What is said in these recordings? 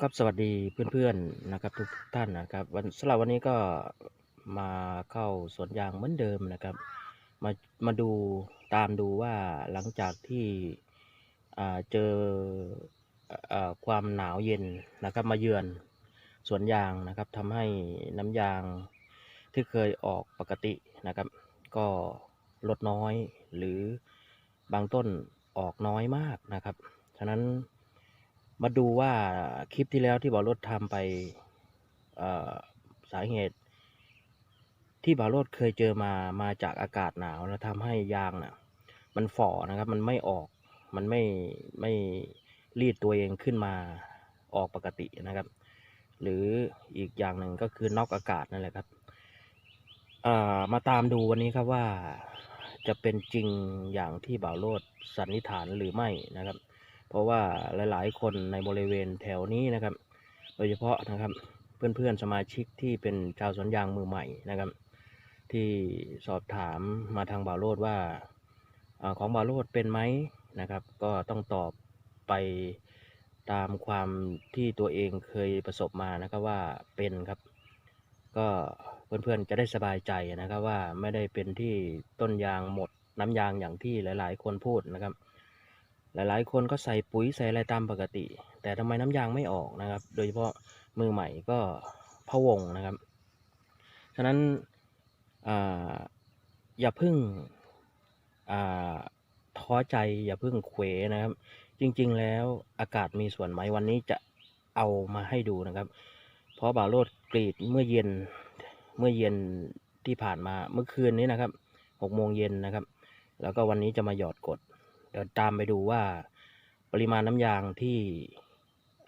ครับสวัสดีเพื่อนๆนะครับทุกท่านนะครับวันสำหรับวันนี้ก็มาเข้าสวนยางเหมือนเดิมนะครับ มามาดูตามดูว่าหลังจากที่เจออความหนาวเย็นนะครับมาเยือนสวนยางนะครับทำให้น้ำยางที่เคยออกปกตินะครับ ก็ลดน้อยหรือบางต้นออกน้อยมากนะครับ ฉะนั้น มาดูว่าคลิปที่แล้วที่บอรถทำไปสาเหตุ ที่บาโรดเคยเจอมามาจากอากาศหนาวแล้วทำให้ยางน่ะ มันฝ่อนะครับ มันไม่ออก มันไม่ไม่รีดตัวเองขึ้นมาออกปกตินะครับ หรืออีกอย่างหนึ่งก็คือนอกอากาศนั่นแหละครับมาตามดูวันนี้ครับว่าจะเป็นจริงอย่างที่บ่าวโลดสันนิษฐานหรือไม่นะครับ เพราะว่าหลาย ๆ คนในบริเวณแถวนี้นะครับ โดยเฉพาะนะครับเพื่อน ๆ สมาชิกที่เป็นชาวสวนยางมือใหม่นะครับ ที่สอบถามมาทางบาโลดว่าอของบาโลดเป็นไหมนะครับ ก็ต้องตอบไปตามความที่ตัวเองเคยประสบมานะครับว่าเป็นครับ ก็เพื่อนๆจะได้สบายใจนะครับว่าไม่ได้เป็นที่ต้นยางหมดน้ำยางอย่างที่หลาย ๆ คนพูดนะครับ หลายๆ คนก็ใส่ปุ๋ยใส่อะไรตามปกติ แต่ทำไมน้ำยางไม่ออกนะครับ โดยเฉพาะมือใหม่ก็พะวงนะครับ ฉะนั้นออย่าพึ่งท้อใจอย่าพึ่งเขวนะครับ จริงๆแล้วอากาศมีส่วนไหมวันนี้จะเอามาให้ดูนะครับ เพราะบ่าโลดกรีดเมื่อเย็นเมื่อเย็นที่ผ่านมาเมื่อคืนนี้นะครับหกโมงเย็นนะครับ แล้วก็วันนี้จะมาหยอดกด เดี๋ยวตามไปดูว่าปริมาณน้ำยางที่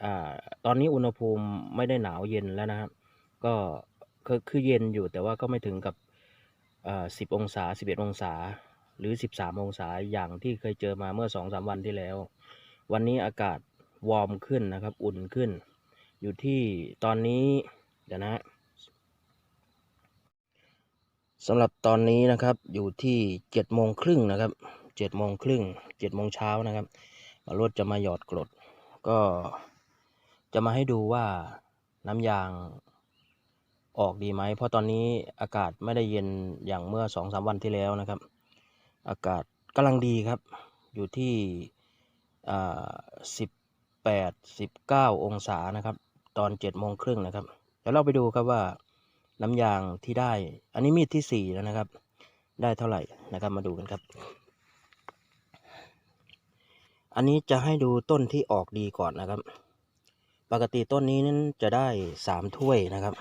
อตอนนี้อุณหภูมิไม่ได้หนาวเย็นแล้วนะครับ ก็คือคือเย็นอยู่แต่ว่าก็ไม่ถึงกับสิบองศาสิบเอ็ดองศา หรือสิบสามองศาอย่างที่เคยเจอมาเมื่อสองสามวันที่แล้ว วันนี้อากาศวอร์มขึ้นนะครับ อุ่นขึ้น อยู่ที่ตอนนี้เดี๋ยวนะสำหรับตอนนี้นะครับอยู่ที่เจ็ดโมงครึ่งนะครับ เจ็ดโมงครึ่งเจ็ดโมงเช้านะครับมารถจะมาหยอดกรด ก็จะมาให้ดูว่าน้ำยางออกดีไหม เพราะตอนนี้อากาศไม่ได้เย็นอย่างเมื่อสองสามวันที่แล้วนะครับ อากาศกำลังดีครับ อยู่ที่สิบแปดสิบเก้าองศานะครับ ตอนเจ็ดโมงครึ่งนะครับเดี๋ยวเราไปดูครับว่าน้ำยางที่ได้ อันนี้มีดที่สี่แล้วนะครับ ได้เท่าไหร่นะครับ มาดูกันครับ อันนี้จะให้ดูต้นที่ออกดีก่อนนะครับ ปกติต้นนี้นั้นจะได้สามถ้วยนะครับ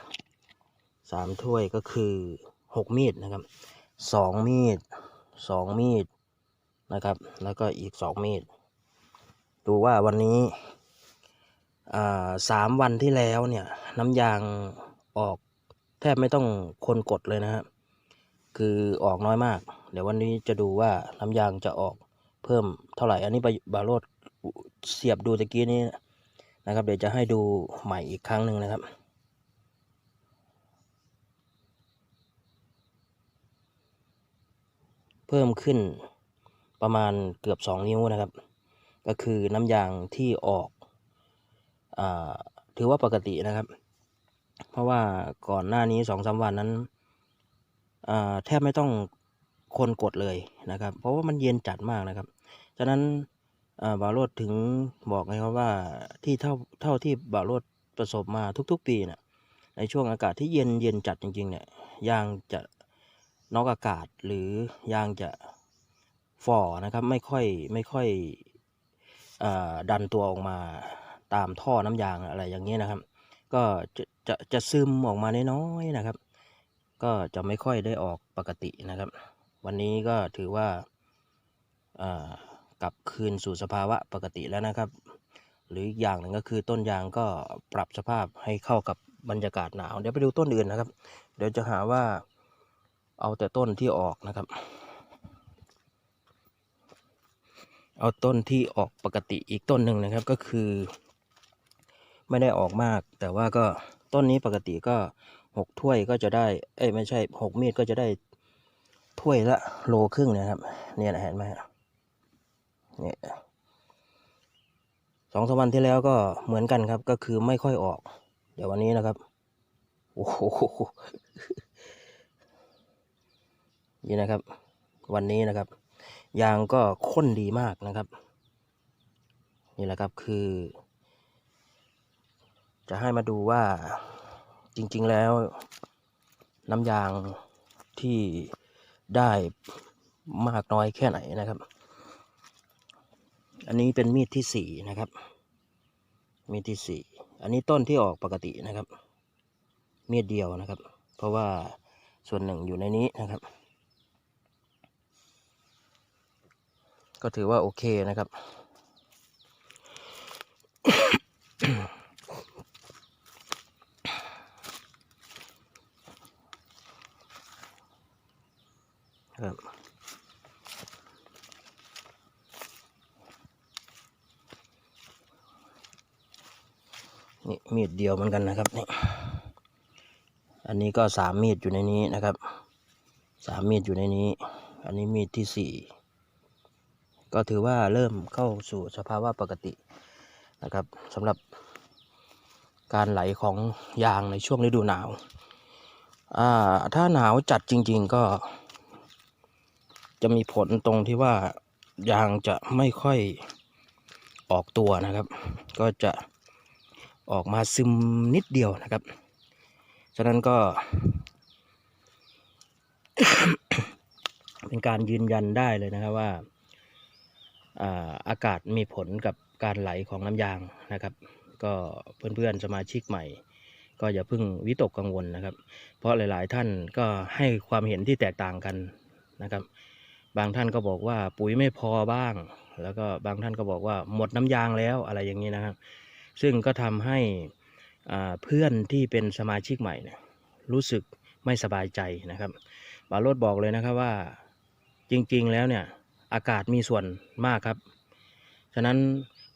สามถ้วยก็คือหกมีดนะครับสองมีดสองมีดนะครับ แล้วก็อีกสองมีด ดูว่าวันนี้สามวันที่แล้วเนี่ยน้ำยางออกแทบไม่ต้องคนกดเลยนะครับคือออกน้อยมาก เดี๋ยววันนี้จะดูว่าน้ำยางจะออก เพิ่มเท่าไหร่ อันนี้บาโรดเสียบดูตะกี้นี้นะครับ เดี๋ยวจะให้ดูใหม่อีกครั้งหนึ่งนะครับเพิ่มขึ้นประมาณเกือบสองนิ้วนะครับ ก็คือน้ำยางที่ออกอถือว่าปกตินะครับ เพราะว่าก่อนหน้านี้สองสาวันนั้นแทบไม่ต้อง คนกดเลยนะครับ เพราะว่ามันเย็นจัดมากนะครับ ฉะนั้นบาโรดถึงบอกไงครับว่าที่เท่าเท่าที่บาโรดประสบมาทุกๆ ปีเนะี่ยในช่วงอากาศที่เย็นเย็นจัดจริงๆเนี่ยยางจะนอกอากาศหรือยางจะฝ่อนะครับไม่ค่อยไม่ค่อยอดันตัวออกมาตามท่อน้ำยางอะไรอย่างนี้นะครับ ก็จะจะจะซึมออกมาน้อยๆนะครับ ก็จะไม่ค่อยได้ออกปกตินะครับ วันนี้ก็ถือว่ากลับคืนสู่สภาวะปกติแล้วนะครับ หรืออีกอย่างหนึ่งก็คือต้นยางก็ปรับสภาพให้เข้ากับบรรยากาศหนาว เดี๋ยวไปดูต้นอื่นนะครับ เดี๋ยวจะหาว่าเอาแต่ต้นที่ออกนะครับ เอาต้นที่ออกปกติอีกต้นหนึ่งนะครับก็คือ ไม่ได้ออกมาก แต่ว่าก็ต้นนี้ปกติก็หกถ้วยก็จะได้ เอ้ยไม่ใช่หกมีดก็จะได้ ถ้วยละโลครึ่งนะครับ เนี่ยนะเห็นไหมเนี่ยสองสามวันที่แล้วก็เหมือนกันครับ ก็คือไม่ค่อยออก เดี๋ยววันนี้นะครับ โอ้โหนี่นะครับ วันนี้นะครับ ยางก็ข้นดีมากนะครับ นี่แหละครับคือ จะให้มาดูว่าจริง ๆแล้วน้ำยางที่ ได้มากน้อยแค่ไหนนะครับ อันนี้เป็นมีดที่สี่นะครับ มีดที่สี่ อันนี้ต้นที่ออกปกตินะครับ มีดเดียวนะครับ เพราะว่าส่วนหนึ่งอยู่ในนี้นะครับ ก็ถือว่าโอเคนะครับ นี่มีดเดียวเหมือนกันนะครับนี่อันนี้ก็สามมีดอยู่ในนี้นะครับสามมีดอยู่ในนี้ อันนี้มีดที่สี่ก็ถือว่าเริ่มเข้าสู่สภาวะปกตินะครับสำหรับการไหลของยางในช่วงฤดูหนาวอ่าถ้าหนาวจัดจริง ๆ ก็ จะมีผลตรงที่ว่ายางจะไม่ค่อยออกตัวนะครับ ก็จะ ออกมาซึมนิดเดียวนะครับ ฉะนั้นก็ เป็นการยืนยันได้เลยนะครับว่าอากาศมีผลกับการไหลของน้ำยางนะครับ ก็เพื่อนๆสมาชิกใหม่ ก็อย่าเพิ่งวิตกกังวลนะครับ เพราะหลายๆท่านก็ให้ความเห็นที่แตกต่างกันนะครับ บางท่านก็บอกว่าปุ๋ยไม่พอบ้าง แล้วก็บางท่านก็บอกว่าหมดน้ำยางแล้วอะไรอย่างนี้นะครับ ซึ่งก็ทำให้เพื่อนที่เป็นสมาชิกใหม่เนี่ยรู้สึกไม่สบายใจนะครับบาโรดบอกเลยนะครับว่าจริงๆแล้วเนี่ยอากาศมีส่วนมากครับ ฉะนั้น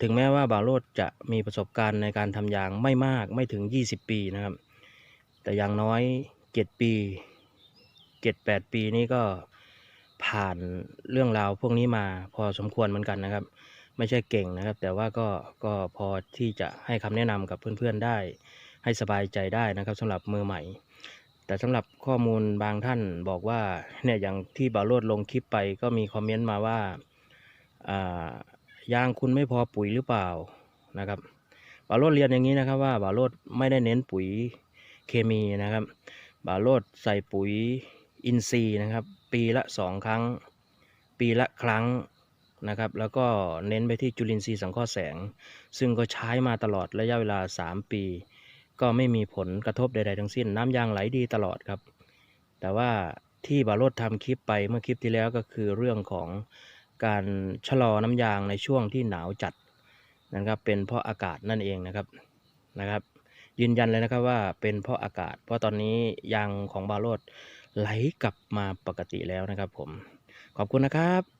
ถึงแม้ว่าบาโรดจะมีประสบการณ์ในการทำยางไม่มากไม่ถึง 20 ปีนะครับ แต่อย่างน้อย 7 ปี 7-8 ปีนี้ก็ผ่านเรื่องราวพวกนี้มาพอสมควรเหมือนกันนะครับ ไม่ใช่เก่งนะครับ แต่ว่าก็ก็พอที่จะให้คำแนะนำกับเพื่อนๆได้ ให้สบายใจได้นะครับสำหรับมือใหม่ แต่สำหรับข้อมูลบางท่านบอกว่าเนี่ยอย่างที่บาโรดลงคลิปไปก็มีคอมเมนต์มาว่าอ่ายางคุณไม่พอปุ๋ยหรือเปล่านะครับบาโรดเรียนอย่างนี้นะครับว่าบาโรดไม่ได้เน้นปุ๋ยเคมีนะครับบาโรดใส่ปุ๋ยอินทรีย์นะครับ ปีละสองครั้ง ปีละครั้ง นะครับ แล้วก็เน้นไปที่จุลินทรีย์สังเคราะห์แสง ซึ่งก็ใช้มาตลอดระยะเวลา 3 ปี ก็ไม่มีผลกระทบใดๆทั้งสิ้น น้ำยางไหลดีตลอดครับ แต่ว่าที่บาโรดทำคลิปไปเมื่อคลิปที่แล้วก็คือเรื่องของการชะลอน้ำยางในช่วงที่หนาวจัดนะครับเป็นเพราะอากาศนั่นเองนะครับนะครับ ยืนยันเลยนะครับว่าเป็นเพราะอากาศ เพราะตอนนี้ยางของบาโรดไหลกลับมาปกติแล้วนะครับผมขอบคุณนะครับ